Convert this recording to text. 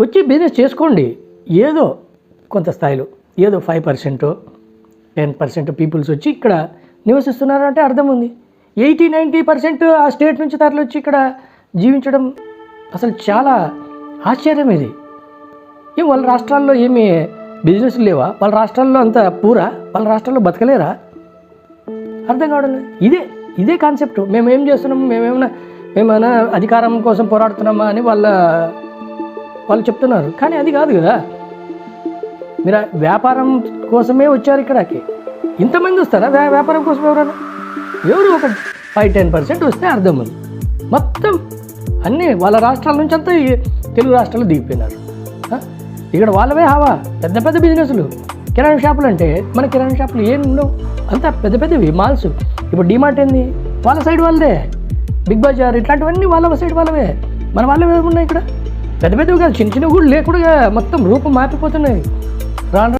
వచ్చి బిజినెస్ చేసుకోండి. ఏదో కొంత స్థాయిలో ఏదో five percent ten percent peoples వచ్చి ఇక్కడ నివసిస్తున్నారంటే అర్థం ఉంది. ఎయిటీ నైంటీ పర్సెంట్ ఆ స్టేట్ నుంచి తరలి వచ్చి ఇక్కడ జీవించడం అసలు చాలా ఆశ్చర్యం ఇది. ఏం వాళ్ళ రాష్ట్రాల్లో ఏమి బిజినెస్ లేవా? వాళ్ళ రాష్ట్రాల్లో అంత పూరా? వాళ్ళ రాష్ట్రాల్లో బతకలేరా? అర్థం కావడం లేదు. ఇదే ఇదే కాన్సెప్ట్ మేము ఏం చేస్తున్నాం మేమేమైనా మేమైనా అధికారం కోసం పోరాడుతున్నామా అని వాళ్ళ వాళ్ళు చెప్తున్నారు. కానీ అది కాదు కదా. మీరు వ్యాపారం కోసమే వచ్చారు ఇక్కడికి. ఇంతమంది వస్తారా? వ్యా- వ్యాపారం కోసం ఎవరైనా? ఎవరు ఒక ఫైవ్ టెన్ పర్సెంట్ వస్తే అర్థం ఉంది. మొత్తం అన్నీ వాళ్ళ రాష్ట్రాల నుంచి అంతా తెలుగు రాష్ట్రాలు దిగిపోయినారు. ఇక్కడ వాళ్ళవే హావా? పెద్ద పెద్ద బిజినెస్లు. కిరాణా షాపులు అంటే మన కిరాణా షాపులు ఏం ఉండవు అంతా పెద్ద పెద్దవి మాల్స్. ఇప్పుడు డిమార్ట్ ఏంది? వాళ్ళ సైడ్ వాళ్ళదే. బిగ్ బజార్ ఇట్లాంటివన్నీ వాళ్ళ సైడ్ వాళ్ళవే. మన వాళ్ళవే ఉన్నాయి ఇక్కడ? పెద్ద పెద్దవి కాదు చిన్న చిన్నవి కూడా లేకుండా మొత్తం రూపం మారిపోతున్నాయి. రాను.